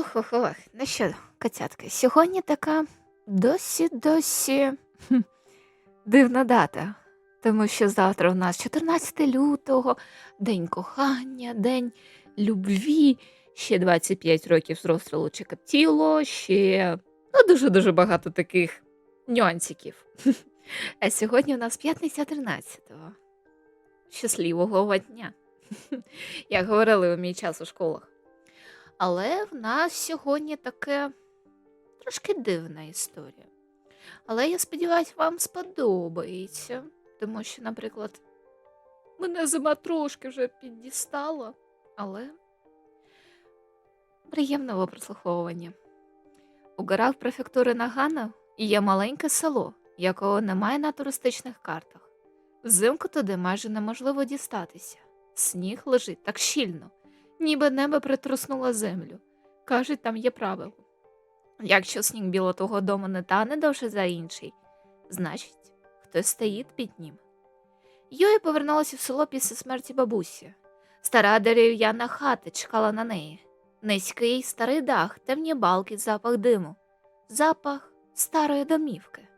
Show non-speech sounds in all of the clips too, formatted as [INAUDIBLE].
Ох, ох, ну що, котятки, сьогодні така досі досі дивна дата. Тому що завтра у нас 14 лютого, День кохання, День любві, ще 25 років з розстрілу Чикатіло, ще ну, дуже-дуже багато таких нюансиків. [LAUGHS] А сьогодні у нас п'ятниця 13-го. Щасливого дня. [LAUGHS] Як говорили у мій час у школах. Але в нас сьогодні таке трошки дивна історія. Але я сподіваюся, вам сподобається. Тому що, наприклад, мене зима трошки вже піддістала, але приємного прослуховування. У горах префектури Нагано є маленьке село, якого немає на туристичних картах. Взимку туди майже неможливо дістатися. Сніг лежить так щільно, ніби небо притруснуло землю. Кажуть, там є правило. Якщо сніг біло того дому не тане довше за інший, значить, хтось стоїть під ним. Йої повернулася в село після смерті бабусі. Стара дерев'яна хата чекала на неї. Низький старий дах, темні балки, запах диму, запах старої домівки.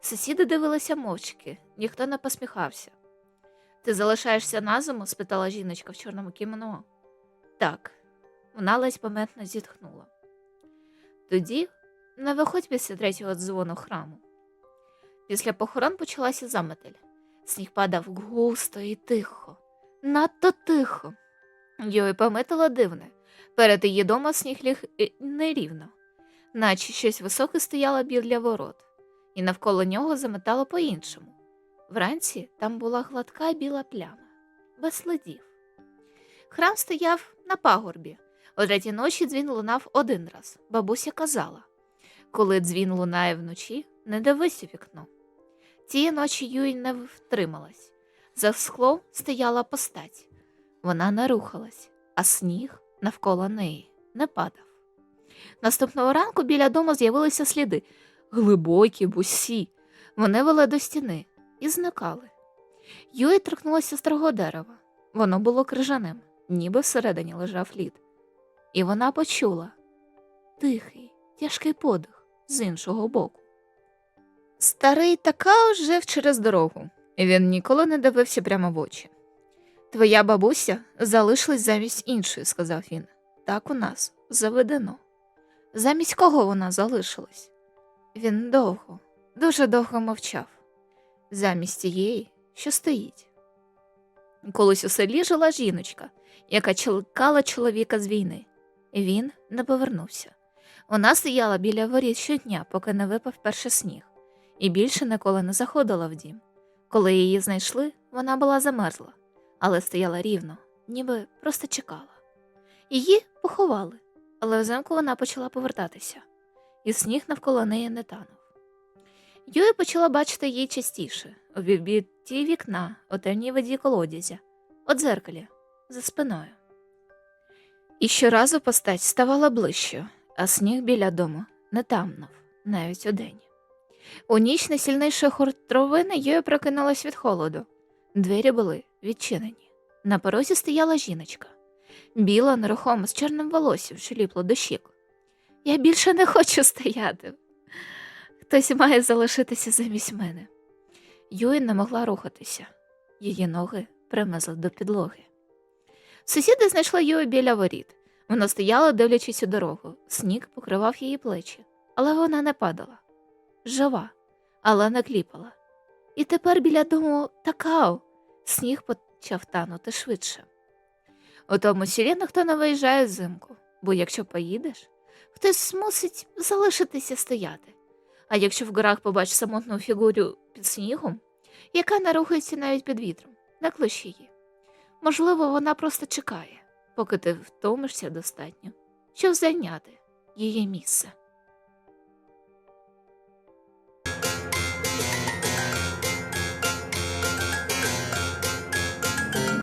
Сусіди дивилися мовчки, ніхто не посміхався. Ти залишаєшся на зиму? спитала жіночка в чорному кімоно. Так, вона ледь пометно зітхнула. Тоді не виходь після третього дзвону храму. Після похорон почалася заметель. Сніг падав густо і тихо, надто тихо. Йой помітила дивне. Перед її дома сніг ліг е, нерівно, наче щось високе стояло біля ворот, і навколо нього заметало по-іншому. Вранці там була гладка біла пляма, без слідів. Храм стояв на пагорбі. О третій ночі дзвін лунав один раз. Бабуся казала коли дзвін лунає вночі, не дивись у вікно. Тієї ночі Юй не втрималась. За склом стояла постать. Вона не рухалась, а сніг навколо неї не падав. Наступного ранку біля дому з'явилися сліди глибокі, бусі. Вони вели до стіни і зникали. Юй торкнулася старого дерева. Воно було крижаним, ніби всередині лежав лід. І вона почула тихий, тяжкий подих з іншого боку. Старий така жив через дорогу, він ніколи не дивився прямо в очі. Твоя бабуся залишилась замість іншої, сказав він. Так у нас заведено. Замість кого вона залишилась? Він довго, дуже довго мовчав, замість тієї, що стоїть. Колись у селі жила жіночка, яка чекала чоловіка з війни. Він не повернувся. Вона стояла біля воріт щодня, поки не випав перший сніг, і більше ніколи не заходила в дім. Коли її знайшли, вона була замерзла, але стояла рівно, ніби просто чекала. Її поховали, але взимку вона почала повертатися, і сніг навколо неї не танув. Юя почала бачити її частіше у відбітті вікна, у темній воді колодязя, у дзеркалі, за спиною. І щоразу постать ставала ближчою, а сніг біля дому не тамнув, навіть удень. У ніч найсильнішої хуртровини Йоя прокинулась від холоду. Двері були відчинені. На порозі стояла жіночка, біла, нерухома, з чорним волоссям, що ліпло до щік. Я більше не хочу стояти. Хтось має залишитися замість мене. Юї не могла рухатися, її ноги примезли до підлоги. Сусіди знайшли Юї біля воріт. Вона стояла, дивлячись у дорогу. Сніг покривав її плечі, але вона не падала. Жива, але не кліпала. І тепер біля дому такао сніг почав танути швидше. У тому селі ніхто не виїжджає взимку, бо якщо поїдеш, хтось мусить залишитися стояти. А якщо в горах побачиш самотну фігуру під снігом, яка не рухається навіть під вітром, наклич її. Можливо, вона просто чекає, поки ти втомишся достатньо, щоб зайняти її місце.